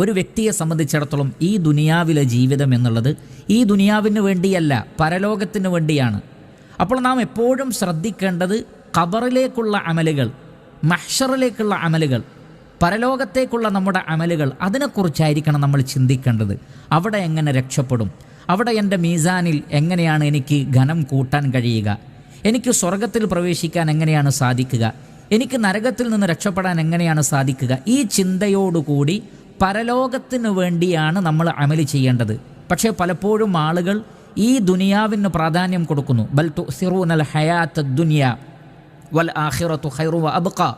ഒരു വ്യക്തിയെ സംബന്ധിച്ചിടത്തോളം ഈ ദുനിയാവിലെ ജീവിതം എന്നുള്ളത് ഈ ദുനിയാവിന് വേണ്ടിയല്ല പരലോകത്തിന് വേണ്ടിയാണ്. അപ്പോൾ നാം എപ്പോഴും ശ്രദ്ധിക്കേണ്ടത് ഖബറിലേക്കുള്ള അമലുകൾ മഹ്ഷറിലേക്കുള്ള അമലുകൾ പരലോകത്തേക്കുള്ള നമ്മുടെ അമലുകൾ അതിനെക്കുറിച്ചായിരിക്കണം നമ്മൾ ചിന്തിക്കേണ്ടത്. അവിടെ എങ്ങനെ രക്ഷപ്പെടും? അവിടെ എന്റെ മീസാനിൽ എങ്ങനെയാണ് എനിക്ക് ഘനം കൂട്ടാൻ കഴിയുക? എനിക്ക് സ്വർഗത്തിൽ പ്രവേശിക്കാൻ എങ്ങനെയാണ് സാധിക്കുക? എനിക്ക് നരകത്തിൽ നിന്ന് രക്ഷപ്പെടാൻ എങ്ങനെയാണ് സാധിക്കുക? ഈ ചിന്തയോടുകൂടി പരലോകത്തിന് വേണ്ടിയാണ് നമ്മൾ അമൽ ചെയ്യേണ്ടത്. പക്ഷേ പലപ്പോഴും ആളുകൾ ഈ ദുനിയാവിന് പ്രാധാന്യം കൊടുക്കുന്നു. ബൽ തുസിറൂനൽ ഹയാത്ത് ദുനിയ വൽ ആഖിറത്തു ഹൈറു വ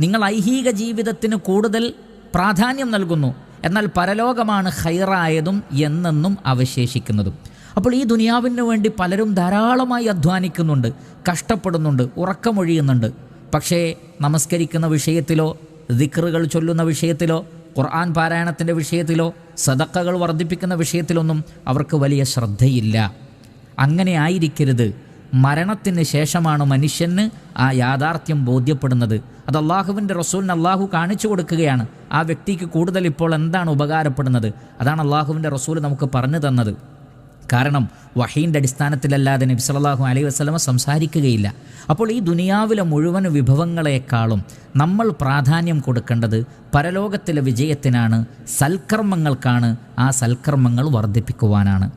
നിങ്ങൾ ഐഹിക ജീവിതത്തിന് കൂടുതൽ പ്രാധാന്യം നൽകുന്നു. എന്നാൽ പരലോകമാണ് ഹൈറായതും എന്നെന്നും അവശേഷിക്കുന്നതും. അപ്പോൾ ഈ ദുനിയാവിന് വേണ്ടി പലരും ധാരാളമായി അധ്വാനിക്കുന്നുണ്ട് കഷ്ടപ്പെടുന്നുണ്ട് ഉറക്കമൊഴിയുന്നുണ്ട്. പക്ഷേ നമസ്കരിക്കുന്ന വിഷയത്തിലോ ദിക്റുകൾ ചൊല്ലുന്ന വിഷയത്തിലോ ഖുർആൻ പാരായണത്തിന്റെ വിഷയത്തിലോ സദക്കകൾ വർദ്ധിപ്പിക്കുന്ന വിഷയത്തിലൊന്നും അവർക്ക് വലിയ ശ്രദ്ധയില്ല. അങ്ങനെ ആയിരിക്കരുത്. മരണത്തിന് ശേഷമാണ് മനുഷ്യന് ആ യാഥാർത്ഥ്യം ബോധ്യപ്പെടുന്നത്. അത് അള്ളാഹുവിന്റെ റസൂലിന് അള്ളാഹു കാണിച്ചു കൊടുക്കുകയാണ്. ആ വ്യക്തിക്ക് കൂടുതൽ ഇപ്പോൾ എന്താണ് ഉപകാരപ്പെടുന്നത്? അതാണ് അള്ളാഹുവിന്റെ റസൂൽ നമുക്ക് പറഞ്ഞു തന്നത്. കാരണം വഹീന്റെ അടിസ്ഥാനത്തിലല്ലാതെ നബി സല്ലല്ലാഹു അലൈഹി വസ്ലമ സംസാരിക്കുകയില്ല. അപ്പോൾ ഈ ദുനിയാവിലെ മുഴുവൻ വിഭവങ്ങളെക്കാളും നമ്മൾ പ്രാധാന്യം കൊടുക്കേണ്ടത് പരലോകത്തിലെ വിജയത്തിനാണ് സൽക്കർമ്മങ്ങൾക്കാണ് ആ സൽക്കർമ്മങ്ങൾ വർദ്ധിപ്പിക്കുവാനാണ്.